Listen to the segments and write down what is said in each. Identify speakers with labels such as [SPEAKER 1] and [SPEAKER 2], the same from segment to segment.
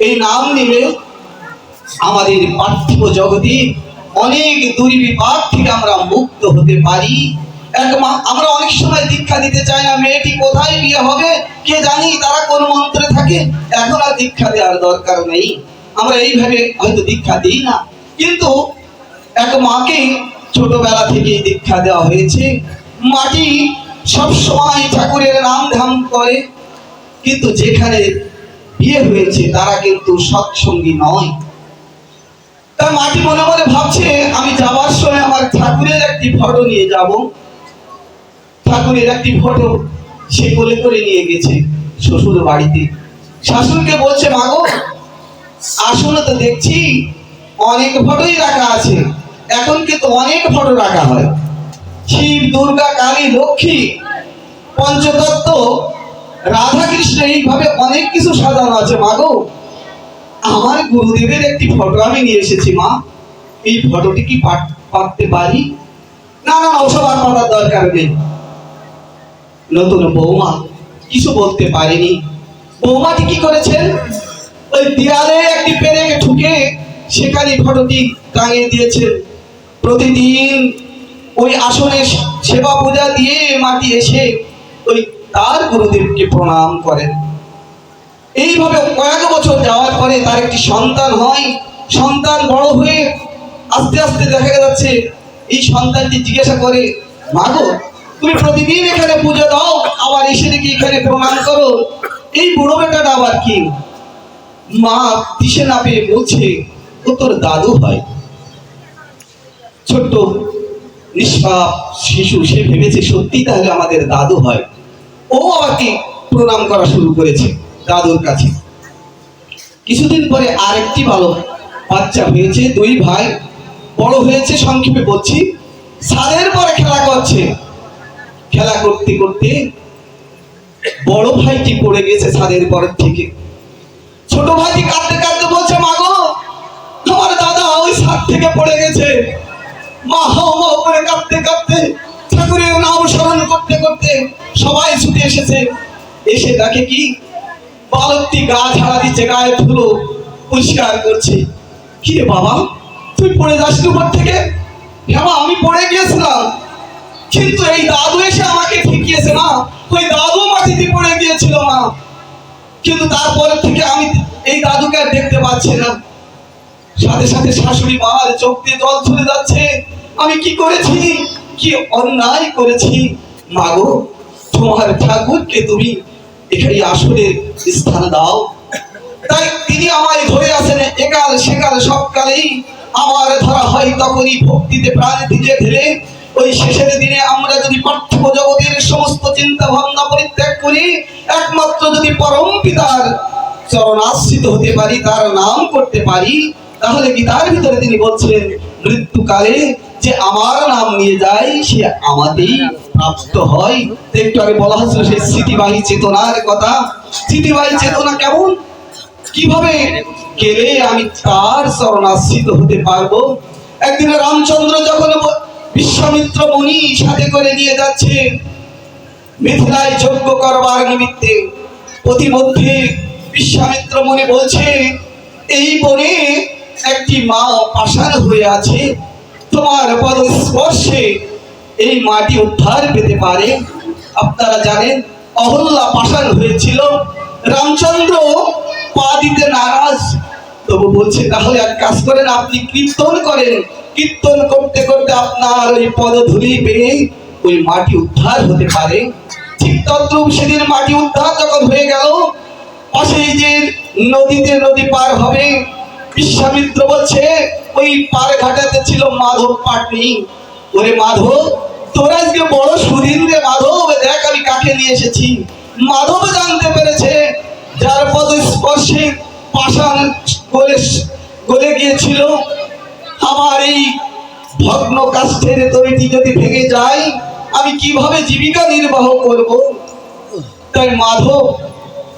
[SPEAKER 1] এই নাম নিলে আমাদের পার্থিব জগতে অনেক দুর্বিপাক থেকে আমরা মুক্ত হতে পারি। আমরা অনেক সময় দীক্ষা দিতে চাই না, মেয়েটি কোথায়, বিয়ে হবে, কে জানি, তারা কোন মন্ত্রে থাকে। এখন আর দীক্ষা দেওয়ার দরকার নেই। আমরা এইভাবে হয়তো দীক্ষা দিই না। কিন্তু এক মাকে ছোটবেলা থেকে দীক্ষা দেওয়া হয়েছে। মাটি সব সময় ঠাকুরের নাম ধাম করে। কিন্তু যেখানে বিয়ে হয়েছে, তারা কিন্তু সৎসঙ্গী নয়। তা মাটি মনে মনে ভাবছে, আমি যাবার সময় আমার ঠাকুরের একটি ফটো নিয়ে যাব। ঠাকুরের একটি ফটো সে কোলে করে নিয়ে গেছে শ্বশুর বাড়িতে। শাশুড়িকে বলছে মাগো আসলে তো দেখছি, অনেক ফটোই রাখা আছে। এখন কিন্তু অনেক ফটো রাখা হয়। শিব, দুর্গা, কালী, লক্ষ্মী, পঞ্চতত্ত্ব রাধা কৃষ্ণ এইভাবে অনেক কিছু সাজানো আছে, মা গো। আমার গুরুদেবের একটি ফটো আমি নিয়ে এসেছি, মা। এই ফটোটি কি পাঠ- পাঠতে পারি? না না, ওসব পাঠার দরকার নেই। নতুন বৌমা কিছু বলতে পারেনি। বৌমাটি কি করেছেন? ওই দেয়ালে একটি পেরেকে ঠুকে সেখানে ফটোটি টাঙিয়ে দিয়েছেন। প্রতিদিন ওই আসনে সেবা পূজা দিয়ে মাটি এসে ওই তার গুরুদেবকে প্রণাম করেন। এইভাবে কয়েক বছর যাওয়ার পরে তার একটি সন্তান হয়। সন্তান বড় হয়ে আস্তে আস্তে দেখা যাচ্ছে, এই সন্তানটি জিজ্ঞাসা করে মাগো তুমি প্রতিদিন এখানে পুজো দাও, আবার এসে দেখি এখানে প্রণাম করো। এই বুড়ো বেটাটা আবার কি? মা দিশে না পেয়ে বলছে, ও তোর দাদু হয়। ছোট্ট নিষ্পাপ শিশু, সে ভেবেছে সত্যি তাহলে আমাদের দাদু হয়। ও আমাকে প্রণাম করা শুরু করেছে দাদুর কাছে। কিছুদিন পরে আরেকটি বালক বাচ্চা হয়েছে, দুই ভাই। বড় হয়েছে, সংক্ষেপে বলছি। সাদের পরে খেলা করছে। খেলা করতে করতে বড় ভাইটি পড়ে গেছে ছাদের পরের থেকে। ছোট ভাইটি কাঁদতে কাঁদতে বলছে মাগো আমার দাদা ওই ছাদ থেকে পড়ে গেছে। মা হাও মাও করে কাঁদতে কাঁদতে ঠাকুরের নাম স্মরণ করতে করতে সবাই ছুটে এসেছে। এসে তাকে কি? বালকটি গা ঝাড়া দিচ্ছে, গায়ে ধুলো পরিষ্কার করছে। কি রে বাবা? তুই পড়ে যাস উপর থেকে? হ্যাঁ আমি পড়ে গিয়েছিলাম। কিন্তু এই দাদু এসে আমাকে ঠেকিয়েছে না। ওই দাদু মাটিতে পড়ে গিয়েছিল মা কিন্তু তারপরে থেকে আমি এই দাদুকে আর দেখতে পাচ্ছি না। সাথে সাথে শাশুড়ি মার চোখ দিয়ে জল চলে যাচ্ছে। আমি কি করেছি? কি অন্যায় করেছি? মাগো তোমার ঠাকুরকে তুমি এখানে আসলে স্থান দাও। তাই তিনি আমায় ধরে আছেন একাল সেকাল সবকালেই। আমার ধরা হয় তখনই ভক্তিতে প্রাণে দিতে ঢেলে। ওই শেষের দিনে আমরা যদি পার্থিব জগতের সমস্ত চিন্তা ভাবনা পরিত্যাগ করি, একমাত্র যদি পরম পিতার চরণাশ্রিত হতে পারি, তার নাম করতে পারি, তাহলে কি তার ভিতরে তিনি বলছেন মৃত্যুকালে যে আমার নাম নিয়ে যায়, সে আমাদেরই প্রাপ্ত হয়। একটু আগে বলা হচ্ছিল সেই স্মৃতিবাহী চেতনার কথা। স্মৃতিবাহী চেতনা কেমন? কীভাবে গেলে আমি তার চরণাশ্রিত হতে পারব? একদিনে রামচন্দ্র যখন বিশ্বামিত্র মুনি সাথে করে নিয়ে যাচ্ছে, মিথিলায় যজ্ঞ করবার নিমিত্তে প্রতিমধ্যে বিশ্বামিত্র মুনি বলছে, এই বনে একটি মা পাষাণ হয়ে আছে। তোমার পদ স্পর্শে এই মাটি উদ্ধার পেতে পারে। আপনারা জানেন, অহল্যা পাষাণ হয়েছিল। রামচন্দ্র পা দিতে নারাজ। তবু বলছে, তাহলে এক কাজ করেন, আপনি কীর্তন করেন। কীর্তন করতে করতে আপনার ওই পদধূলি পেয়ে ওই মাটি উদ্ধার হতে পারে। ঠিক তদ্রুপ সেদিন মাটি উদ্ধার যখন হয়ে গেল, পাশেই যে নদীতে নদী পার হবে বিশ্বামিত্র বলছে, ওই পার ঘাটাতে ছিল মাধব পাটনি। ওরে মাধব তোর আজকে বড় সুদিন রে মাধব দেখ আমি কাকে নিয়ে এসেছি। মাধব জানতে পেরেছে, যার পদ স্পর্শে পাষাণ গলে গলে গিয়েছিল। আমার এই ভগ্ন কাষ্ঠের তৈরি যদি ভেঙে যায়, আমি কীভাবে জীবিকা নির্বাহ করব? তাই মাধব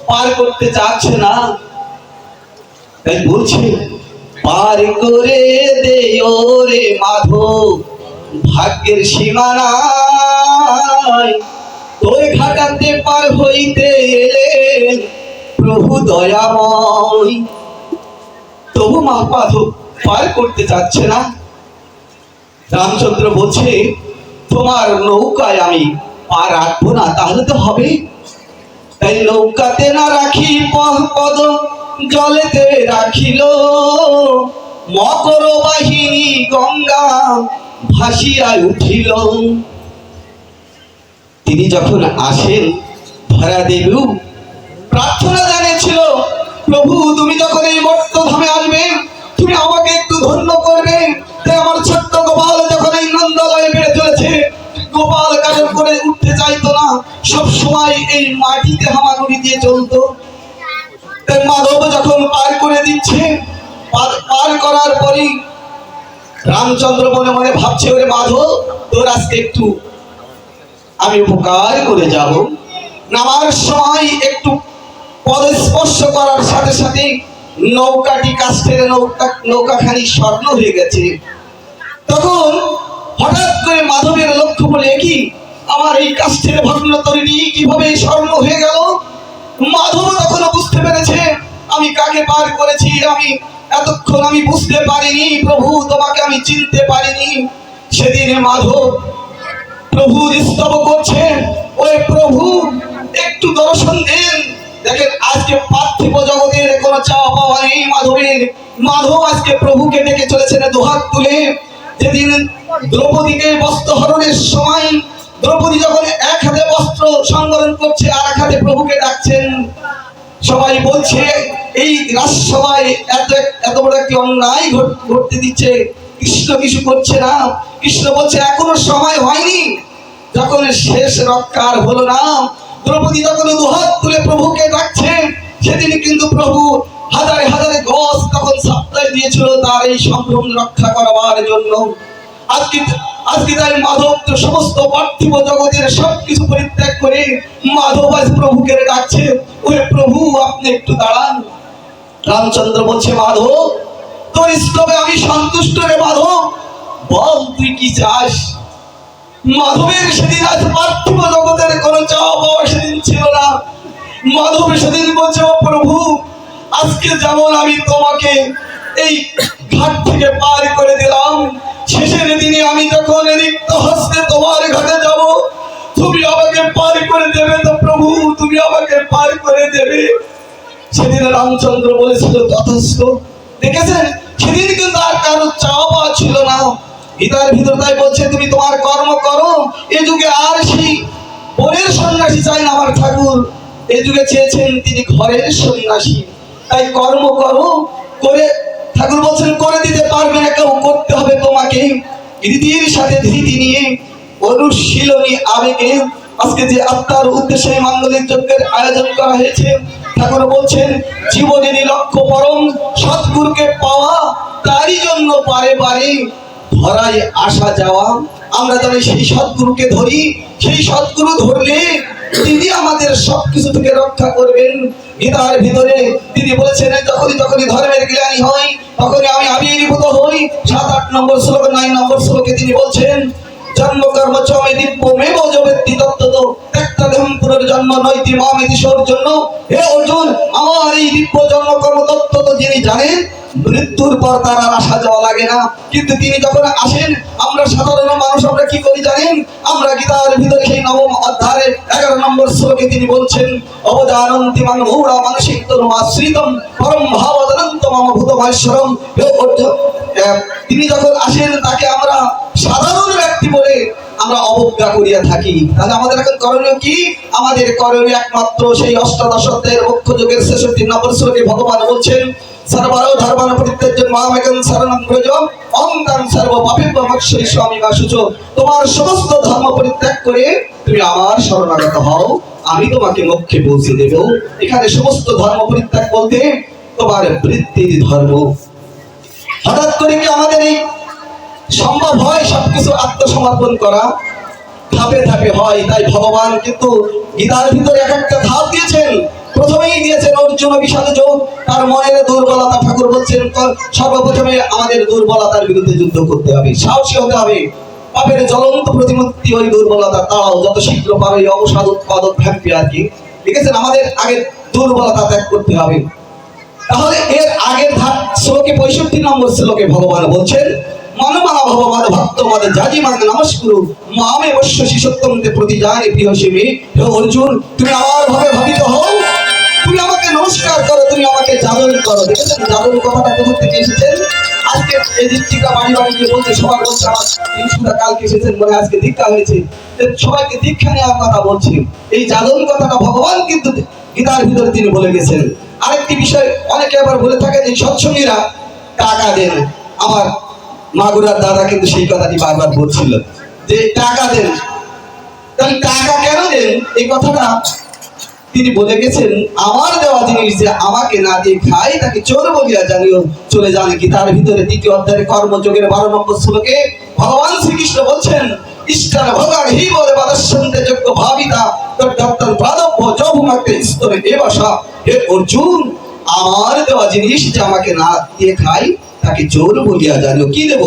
[SPEAKER 1] পার করতে চাচ্ছে না। তাই বলছে, পার করে দে রে মাধব। ভাগ্যের সীমানায় তোর ঘাটাতে পার হইতে এলেন প্রভু দয়াময়। মা মাধব পার করতে চাচ্ছে না। রামচন্দ্র বলছে, তোমার নৌকায় আমি পা রাখব না, তাহলে তো হবে। তাই নৌকাতে না রাখি প- পদ, জলেতে রাখিল। মকর বাহিনী গঙ্গা ভাসিয়া উঠিল। তিনি যখন আসেন ধরা দেবু প্রার্থনা জানিয়েছিল, প্রভু, তুমি যখন এই বর্তধামে আসবে, তুমি আমাকে একটু ধন্য করবে। তাই আমার ছোট্ট গোপাল যখন এই নন্দালয়ে বেড়ে চলেছে, গোপাল কাজল করে উঠতে চাইতো না। সব সময় এই মাটিতে হামাগুড়ি দিয়ে চলতো। মাধব যখন পার করে দিচ্ছে পার করার পরই রামচন্দ্র মনে মনে ভাবছে, ওরে মাধব, তোর আজকে একটু আমি উপকার করে যাব। নামার সময় একটু পদস্পর্শ করার সাথে সাথে নৌকাটি কাস্টের নৌকা, নৌকাখানি স্বর্ণ হয়ে গেছে। তখন হঠাৎ করে মাধবের লক্ষ্য বলে কি? আমার এই কাষ্ঠের ভগ্ন তৈরি কীভাবে স্বর্ণ হয়ে গেল? মাধব তখন বুঝতে পেরেছে, আমি কাকে পার করেছি? আমি এতক্ষণ আমি বুঝতে পারিনি, প্রভু, তোমাকে আমি চিনতে পারিনি। সেদিন মাধব প্রভুর স্তব করছে ওই প্রভু, একটু দর্শন দেন। দেখেন, আজকে পার্থিব জগতের কোনো চাওয়া পাওয়া নেই মাধবের। মাধব আজকে প্রভুকে ডেকে চলেছেন দুহাত তুলে। যেদিন দ্রৌপদীকে বস্ত্র হরণের সময় দ্রৌপদী যখন এক হাতে বস্ত্র সংবরণ করছে, আর এক হাতে প্রভুকে ডাকছেন, সবাই বলছে এই রাজসভায় এত এত বড় একটি অন্যায় ঘটতে দিচ্ছে। কৃষ্ণ কিছু করছে না। কৃষ্ণ বলছে, এখনও সময় হয়নি। যখন শেষ রক্ষার হলো না, দ্রৌপদী যখন দুহাত তুলে প্রভুকে ডাকছে সেদিন কিন্তু প্রভু হাজারে হাজারে গছ তখন সাপ্তাহ দিয়েছিল তার এই সম্ভ্রম রক্ষা করবার জন্য। আজকে আজকে তাই মাধব তো সমস্ত পার্থিব জগতের সবকিছু পরিত্যাগ করে মাধব আজ প্রভুকে ডাকছে। ওরে প্রভু, আপনি একটু দাঁড়ান। রামচন্দ্র বলছে, মাধব, তোর স্তবে আমি সন্তুষ্ট রে মাধব। বল তুই কি চাস? মাধবের সেদিন আজ পার্থিব জগতের কোনো চাওয়া পাওয়া সেদিন ছিল না। মাধব সেদিন বলছে, ও প্রভু, আজকে যেমন আমি তোমাকে এই ঘাট থেকে পার করে দিলাম, শেষের দিনে আমি যখন রিক্ত হস্তে তোমার ঘাটে যাব, তুমি আমাকে পার করে দেবে তো প্রভু, তুমি আমাকে পার করে দেবে। সেদিন রামচন্দ্র বলেছিল তথস্থ দেখেছেন? সেদিন কিন্তু আর কারও চাওয়া পাওয়া ছিল না। গীতার ভিতর তাই বলছে, তুমি তোমার কর্ম করো। এ যুগে আর সেই বনের সন্ন্যাসী চাই না আমার ঠাকুর। এ যুগে চেয়েছেন তিনি ঘরের সন্ন্যাসী। তাই কর্ম করো, করে ঠাকুর বলছেন, করে দিতে পারবে না কেউ, করতে হবে তোমাকে। রীতির সাথে ধীতি নিয়ে, অনুশীলনী আবেগে আজকে যে আত্মার উদ্দেশ্যে মাঙ্গলিক যজ্ঞের আয়োজন করা হয়েছে ঠাকুর বলছেন, জীবনেরই লক্ষ্য পরম সৎগুরুকে পাওয়া, তারই জন্য বারে বারে ধরায় আসা যাওয়া। আমরা জানি সেই সৎগুরুকে ধরি, সেই সৎগুরু ধরলে তিনি আমাদের সবকিছু থেকে রক্ষা করবেন। গীতার ভিতরে তিনি বলেছেন যখনই যখনই ধর্মের জ্ঞানী হয় তখনই আমি আবির্ভূত হই। সাত আট নম্বর শ্লোক, নয় নম্বর শ্লোকে তিনি বলছেন জন্ম কর্ম চমে দিব্য মেব জবেত্তি তত্ত্বত একটা পুনর্জন্ম নৈতি মামিতি জন্য। হে অর্জুন, আমার এই দিব্য জন্মকর্ম তো যিনি জানেন মৃত্যুর পর তার আর আসা যাওয়া লাগে না। কিন্তু তিনি যখন আসেন, আমরা সাধারণ মানুষ, আমরা কি করি জানেন? আমরা গীতার ভিতরে সেই নবম অধ্যায়ে এগারো নম্বর শ্লোকে তিনি বলছেন, অবজানন্তি মান মানসিক তরুমাশ্রিতম পরম ভাবদনন্ত মম ভূতমাশ্বরম। হে তিনি যখন আসেন, তাকে আমরা সাধারণ ব্যক্তি বলে আমরা অবজ্ঞা করিয়া থাকি। তাহলে আমাদের এখন করণীয় কি? আমাদের করণীয় একমাত্র সেই অষ্টাদশ অধ্যায়ের মুখ্য যুগের ছেষট্টি নম্বর শ্লোকে ভগবান বলছেন সর্বারো ধর্মান পরিত্যাজ্য মামেকং শরণং ব্রজ অং তাং সর্ব পাপেভ্য মক্ষই স্বামী বাসুচ তোমার সমস্ত ধর্ম পরিত্যাগ করে তুমি আমার শরণাগত হও। আমি তোমাকে মোক্ষে পৌঁছে দেব। এখানে সমস্ত ধর্ম পরিত্যাগ বলতে তোমার বৃত্তির ধর্ম। হঠাৎ করে কি আমাদের এই সম্ভব হয় সবকিছু আত্মসমর্পণ করা? ধাপে ধাপে হয়, তাই ভগবান কিন্তু গীতার ভিতরে এক একটা ধাপ দিয়েছেন। প্রথমেই দিয়েছেন অর্জুন বিষাদ যোগ তার মনের দুর্বলতা ঠাকুর বলছেন সর্বপ্রথমে আমাদের দুর্বলতার বিরুদ্ধে যুদ্ধ করতে হবে, সাহসী হতে হবে। পাপের জ্বলন্ত প্রতিমূর্তি ওই দুর্বলতা তাও যত শীঘ্র এই অবসাদ উৎপাদক ভ্যাম্পি আর কি। আছে আমাদের আগে দুর্বলতা ত্যাগ করতে হবে। তাহলে এর আগের ধাপ শ্লোকে পঁয়ষট্টি নম্বর শ্লোকে ভগবান বলছেন মনমানা ভগবান ভক্ত মদ জাজি মান নমস্কুরু মামে বশ্য শিশোত্তমতে প্রতি জানে প্রিয় শিমে হে অর্জুন, তুমি আমার ভাবে ভাবিত হও নমস্কার করো, তুমি আমাকে জাদন করো। দেখেছেন জাদন কথাটা কোথা থেকে এসেছেন আজকে এই দিকটিকা বাড়ি বাড়ি গিয়ে বলছে সবাই বলছে আমার তিনশুটা কালকে এসেছেন বলে আজকে দীক্ষা হয়েছে। সবাইকে দীক্ষা নেওয়ার কথা বলছি। এই জাদন কথাটা ভগবান কিন্তু গীতার ভিতরে তিনি বলে গেছেন। আরেকটি বিষয় অনেকে আবার বলে থাকে যে সৎসঙ্গীরা টাকা দেন। আমার মাগুরার দাদা কিন্তু সেই কথাটি বারবার বলছিল যে টাকা দেন। তাহলে টাকা কেন দেন? এই কথাটা তিনি বলে গেছেন, আমার দেওয়া জিনিস যে আমাকে না দিয়ে খাই, তাকে চোর বলিয়া জানিও, চলে যান তার ভিতরে দ্বিতীয় অধ্যায়ের কর্মযোগের বারো নম্বর শ্লোকে ভগবান শ্রীকৃষ্ণ বলছেন ইষ্টান ভগান হি বলে বাদশন্তে যোগ্য ভাবিতা তোর প্রাদব্য জভুমাকে স্তরে দেবাসা হে অর্জুন, আমার দেওয়া জিনিস যে আমাকে না দিয়ে খাই, তাকে চোর বলিয়া জানিও, কি দেব?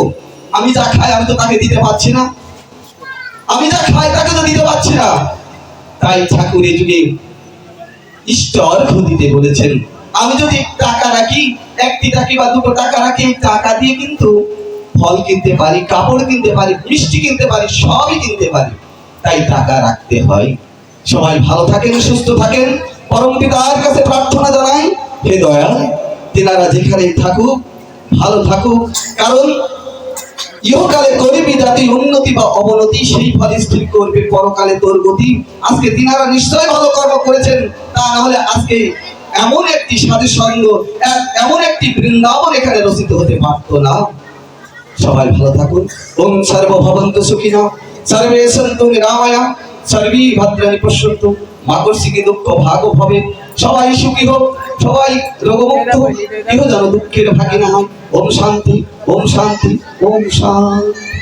[SPEAKER 1] আমি যা খাই, আমি তো তাকে দিতে পারছি না। আমি যা খাই, তাকে তো দিতে পারছি না। তাই ঠাকুর এই যুগে অর্ঘ দিতে বলেছেন। আমি যদি টাকা রাখি, একটি টাকি বা দুটো টাকা রাখি টাকা দিয়ে কিন্তু ফল কিনতে পারি, কাপড় কিনতে পারি, মিষ্টি কিনতে পারি, সবই কিনতে পারি। তাই টাকা রাখতে হয়। সবাই ভালো থাকেন, সুস্থ থাকেন। পরম পিতার কাছে প্রার্থনা জানাই, হে দয়া তেনারা যেখানে থাকুক, ভালো থাকুক। কারণ ইহকালে করিবি জাতি উন্নতি বা অবনতি সেই ফলে স্থির করবে পরকালে তোর গতি। আজকে তিনারা নিশ্চয় ভালো কর্ম করেছেন, তা না হলে আজকে এমন একটি সাধু সঙ্গ এমন একটি বৃন্দাবন এখানে রচিত হতে পারত না। সবাই ভালো থাকুন। ওম সর্বভবন্ত সুখিনা, সর্বে সন্তু নিরাময়া সর্বী ভদ্রাণী পশ্যন্তু মাকর্ষিকি দুঃখ ভাগ হবে, সবাই সুখী হোক। সবাই রোগমুক্ত হোক। কেউ যেন দুঃখের ভাগি না হয় ওম শান্তি ওম শান্তি ওম শান্তি।